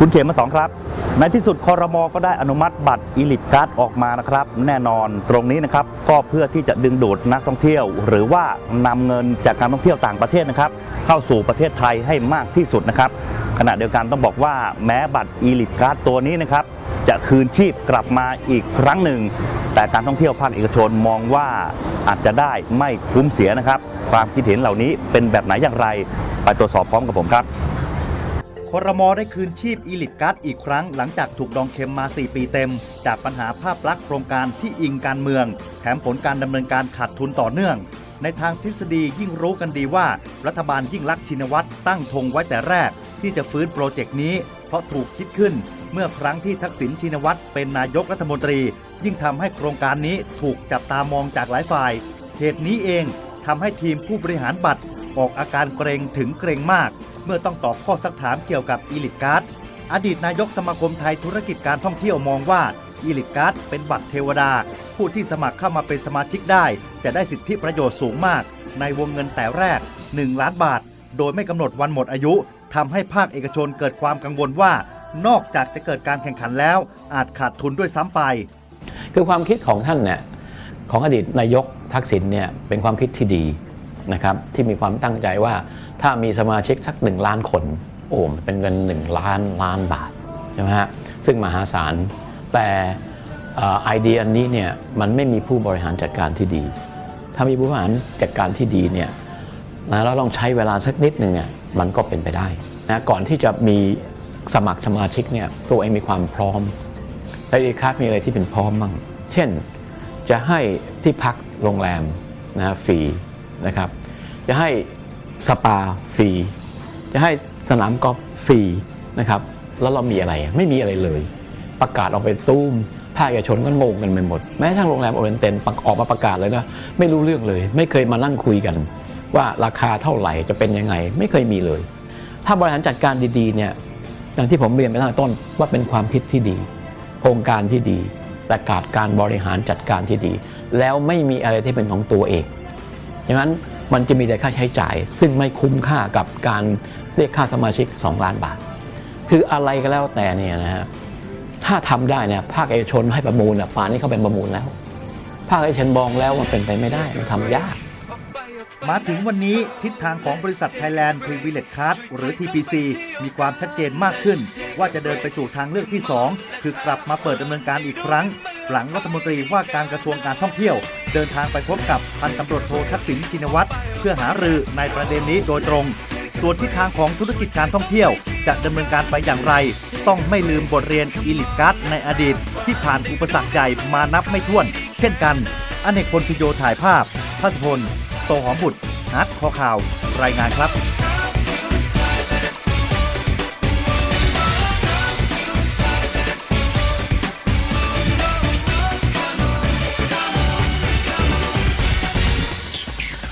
คุณเขมมาสองครับ ในที่สุดคอรมอก็ได้อนุมัติบัตรอีลิทการ์ดออกมานะครับ แน่นอนตรงนี้นะครับ ก็เพื่อที่จะดึงดูดนักท่องเที่ยว หรือว่านำเงินจากการท่องเที่ยวต่างประเทศนะครับ เข้าสู่ประเทศไทยให้มากที่สุดนะครับ ขณะเดียวกันต้องบอกว่าแม้บัตรอีลิทการ์ดตัวนี้นะครับ จะคืนชีพกลับมาอีกครั้งหนึ่ง แต่การท่องเที่ยวภาคเอกชนมองว่าอาจจะได้ไม่คุ้มเสียนะครับ ความคิดเห็นเหล่านี้เป็นแบบไหนอย่างไร ไปตรวจสอบพร้อมกับผมครับ ครมอได้คืนชีพอีลิทการ์ดอีกครั้งหลังจากถูกดองเค็มมา 4 ปีเต็ม จากปัญหาภาพลักษณ์โครงการที่อิงการเมือง แถมผลการดำเนินการขาดทุนต่อเนื่อง ในทางทฤษฎียิ่งรู้กันดีว่า รัฐบาลยิ่งลักษณ์ชินวัตรตั้งธงไว้แต่แรก ที่จะฟื้นโปรเจกต์นี้ เพราะถูกคิดขึ้น เมื่อครั้งที่ทักษิณชินวัตรเป็นนายกรัฐมนตรี ยิ่งทำให้โครงการนี้ถูกจับตามองจากหลายฝ่ายเหตุนี้เองทำให้ทีมผู้บริหารบัตรออกอาการเกรงถึงเกรงมาก เมื่อต้องตอบข้อสักถามเกี่ยวกับอีลิทการ์ดอดีตนายกสมาคมไทยธุรกิจการท่องเที่ยวมองว่าอีลิทการ์ดเป็นบัตรเทวดา ผู้ที่สมัครเข้ามาเป็นสมาชิกได้ จะได้สิทธิประโยชน์สูงมาก ในวงเงินแต่แรก 1 ล้านบาท โดยไม่กำหนดวันหมดอายุทำให้ภาคเอกชนเกิดความกังวลว่า นอกจากจะเกิดการแข่งขันแล้ว อาจขาดทุนด้วยซ้ำไป คือความคิดของท่านเนี่ยของอดีตนายกทักษิณเนี่ยเป็นความคิดที่ดี นะครับที่มีความตั้งใจว่าถ้ามีสมาชิกสักหนึ่งล้านคน โอ้มันเป็นเงิน 1 ล้านล้านบาทใช่ไหมฮะซึ่งมหาศาล แต่ออไอเดียนี้เนี่ยมันไม่มีผู้บริหารจัดการที่ดี ถ้ามีผู้บริหารจัดการที่ดีเนี่ยนะแล้วลองใช้เวลาสักนิดหนึ่งเนี่ยมันก็เป็นไปได้นะก่อนที่จะมีสมัครสมาชิกเนี่ยตัวเองมีความพร้อมไอ้คาดมีอะไรที่เป็นพร้อมบ้างเช่น จะให้ที่พักโรงแรมนะฟรี นะครับ จะให้สปาฟรี จะให้สนามกอล์ฟฟรีนะครับ แล้วเรามีอะไรไม่มีอะไรเลย ประกาศออกไปตุ้มภาคเอกชนก็งงกันไปหมด แม้กระทั่งโรงแรมโอเรนเตนออกมาประกาศเลยนะ ไม่รู้เรื่องเลย ไม่เคยมานั่งคุยกัน ว่าราคาเท่าไหร่จะเป็นยังไง ไม่เคยมีเลย ถ้าบริหารจัดการดีๆเนี่ยอย่างที่ผมเรียนไปตั้งแต่ต้นว่าเป็นความคิดที่ดี โครงการที่ดีแต่ขาดการบริหารจัดการที่ดี แล้วไม่มีอะไรที่เป็นของตัวเอง ดังนั้นมันจะมีแต่ค่าใช้จ่าย ซึ่งไม่คุ้มค่ากับการเรียกค่าสมาชิก 2 ล้านบาท คืออะไรก็แล้วแต่เนี่ยนะฮะถ้าทำได้เนี่ยภาคเอกชนให้ประมูลอะป่านนี้เขาเป็นประมูลแล้ว ภาคเอกชนมองแล้วมันเป็นไปไม่ได้มันทำยาก มาถึงวันนี้ทิศทางของบริษัท Thailand Privilege Card หรือ TPC มีความชัดเจนมากขึ้น ว่าจะเดินไปสู่ทางเลือกที่ 2 คือกลับมาเปิดดำเนินการอีกครั้ง หลังรัฐมนตรีว่าการกระทรวงการท่องเที่ยว เดินทางไปพบกับพันตำรวจโททักษิณชินวัตรเพื่อหารือในประเด็นนี้โดยตรง ส่วนทิศทางของธุรกิจการท่องเที่ยว จะดำเนินการไปอย่างไร ต้องไม่ลืมบทเรียนอีลิทการ์ดในอดีต ที่ผ่านอุปสรรคใหญ่มานับไม่ถ้วน เช่นกัน อเนกพลพิโยถ่ายภาพพัสพล โตหอมบุตรฮัดคอข่าว รายงานครับ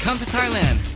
Come to Thailand.